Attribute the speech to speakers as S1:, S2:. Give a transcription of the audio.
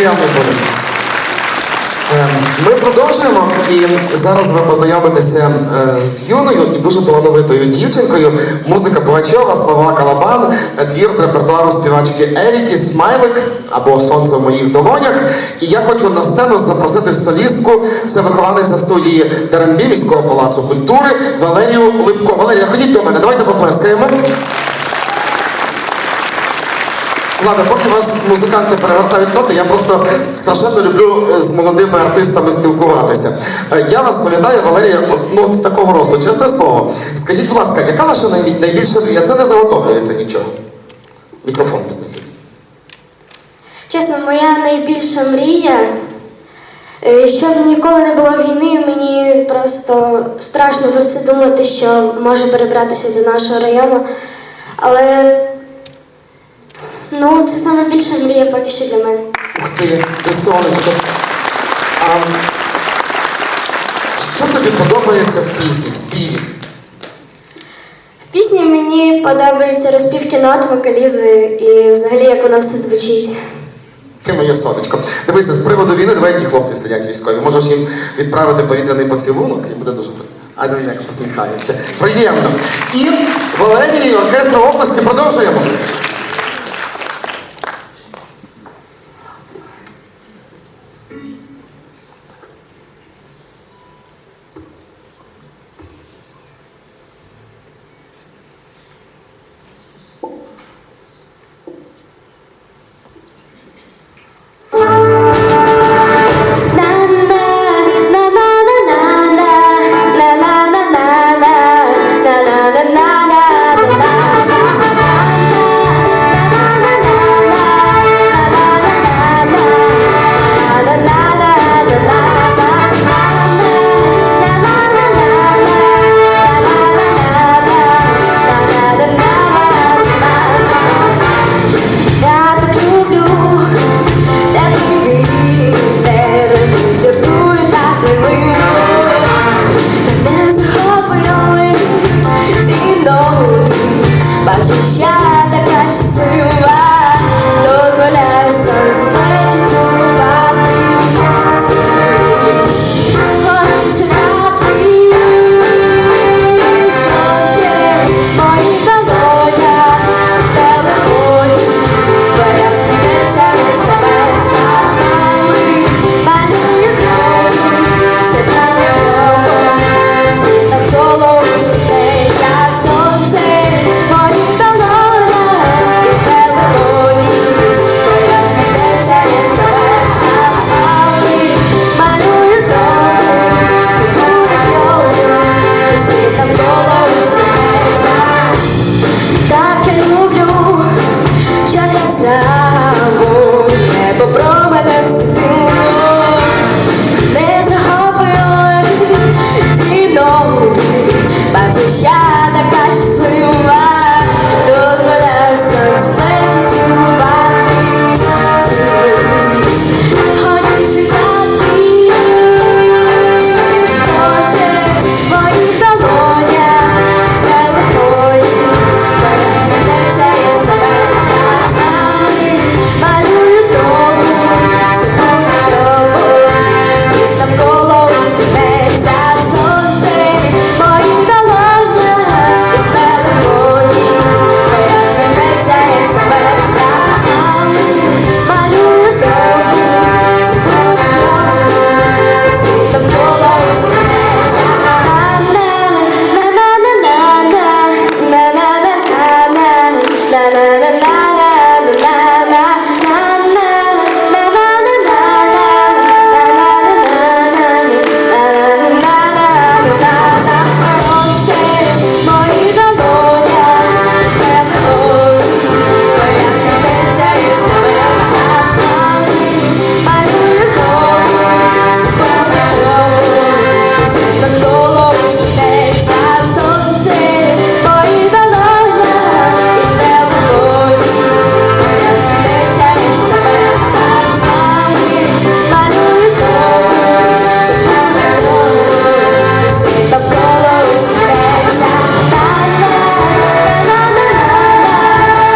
S1: приємно буде. Е, Ми продовжуємо і зараз ви познайомитеся е, з юною і дуже талановитою дівчинкою. Музика Пугачова, слова Калабан, е, твір з репертуару співачки Еріки, Смайлик або Сонце в моїх долонях. І я хочу на сцену запросити солістку. Це вихованиця студії ДРНБ міського палацу культури Валерію Липко. Валерія, ходіть до мене, давайте поплескаємо. Ладно, поки вас музиканти перевертають ноти, я просто страшенно люблю е, з молодими артистами спілкуватися. Е, Я вас пам'ятаю, Валерія, ну, з такого росту, чесне слово. Скажіть, будь ласка, яка ваша най- найбільша мрія? Це не заготовлюється нічого. Мікрофон піднесіть.
S2: Чесно, моя найбільша мрія, е, щоб ніколи не було війни, мені просто страшно про це думати, що може перебратися до нашого району. Але ну, це саме більша мрія поки що для мене.
S1: Ух ти, ти сонечко. А, що тобі подобається в пісні, в співі?
S2: В пісні мені подобаються розпівки нот, вокалізи і взагалі як воно все звучить.
S1: Ти моє сонечко. Дивися, з приводу війни, давай які хлопці сидять військові. Можеш їм відправити повітряний поцілунок і буде дуже приємно. А диви, як посміхається. Приємно. І Валерії, оркестру оплески продовжуємо.